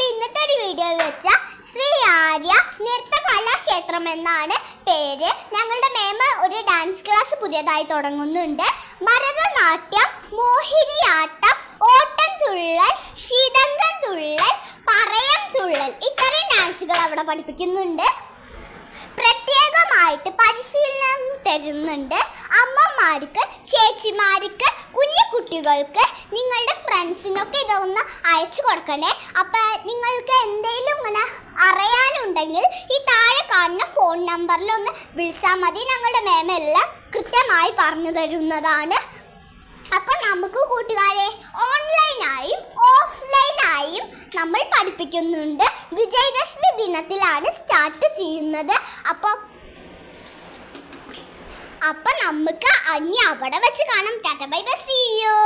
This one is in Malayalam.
അപ്പൊ ഇന്നത്തെ ഒരു വീഡിയോ വെച്ച ശ്രീ ആര്യ നൃത്ത കലാക്ഷേത്രം എന്നാണ് പേര്. ഞങ്ങളുടെ മേമ ഒരു ഡാൻസ് ക്ലാസ് പുതിയതായി തുടങ്ങുന്നുണ്ട്. ഭരതനാട്യം മോഹിനിയാട്ടം ഓട്ടം തുള്ളൽ ശീതങ്കം തുള്ളൽ പറയം തുള്ളൽ ഇത്രയും ഡാൻസുകൾ അവിടെ പഠിപ്പിക്കുന്നുണ്ട്. പ്രത്യേകമായിട്ട് പരിശീലനം തരുന്നുണ്ട്. അമ്മമാർക്ക് ചേച്ചിമാർക്ക് കുഞ്ഞു കുട്ടികൾക്ക് നിങ്ങളുടെ ഫ്രണ്ട്സിനൊക്കെ ഇതൊന്ന് അയച്ചു കൊടുക്കണേ. അപ്പം നിങ്ങൾക്ക് എന്തെങ്കിലും ഇങ്ങനെ അറിയാനുണ്ടെങ്കിൽ ഈ താഴെ കാണുന്ന ഫോൺ നമ്പറിൽ ഒന്ന് വിളിച്ചാൽ മതി. ഞങ്ങളുടെ മേമ എല്ലാം കൃത്യമായി പറഞ്ഞു തരുന്നതാണ്. അപ്പോൾ നമുക്ക് കൂട്ടുകാരെ ഓൺലൈനായും ഓഫ്ലൈനായും നമ്മൾ പഠിപ്പിക്കുന്നുണ്ട്. വിജയദശമി ദിനത്തിലാണ് സ്റ്റാർട്ട് ചെയ്യുന്നത്. അപ്പോൾ അപ്പം നമുക്ക് അന്യ അവിടെ വെച്ച് കാണാം. Tata bye bye see you